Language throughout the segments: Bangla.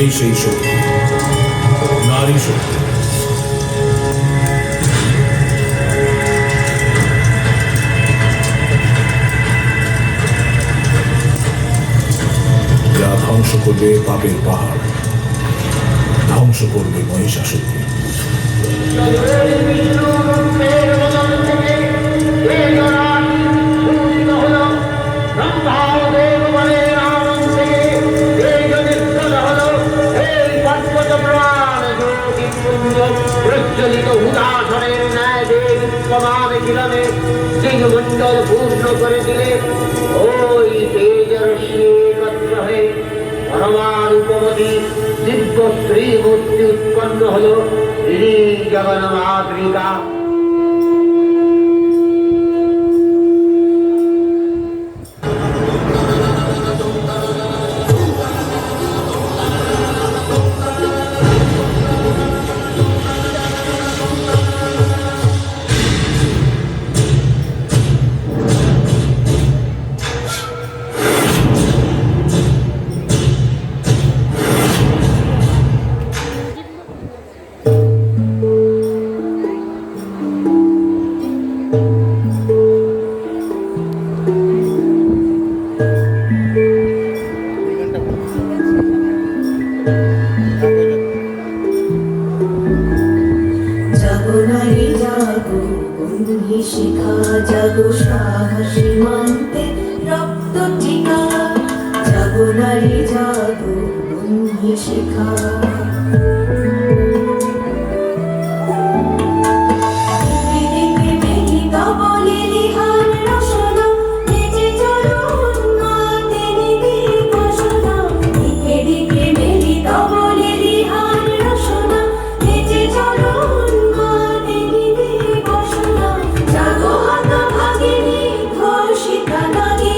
এই সেই শক্তি। নারী শক্তি। যা ধ্বংস করবে পাপের পাহাড় ধ্বংস করবে মহিষাসুরকে প্রজ্বলিত উদাসনের ন্যায় দেব প্রমাণ কিরণে দিগমণ্ডল পূর্ণ করে দিলে ওই তেজরশ্মি একত্র হয়ে পরমার উপমতি দিব্য শ্রীমূর্তি উৎপন্ন হল। জগন্মাতৃকা বন্ধি শিখা জাগো সাহসী মানতে রক্ত টিকা জাগো নারী জাগো বন্ধি শিখা।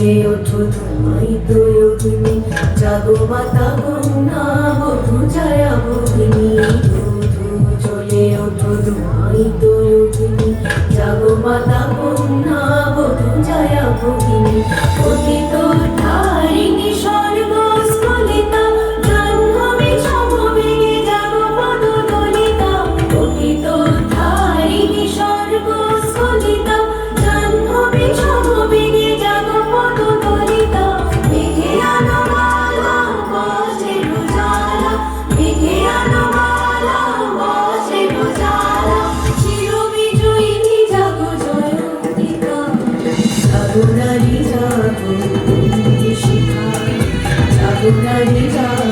জ্বলে ওঠো তোমায় তো জাগো মাতা গঙ্গা, বধু জয়া ভগিনী জ্বলে ওঠো তোমায় তো জাগো মাতা নারী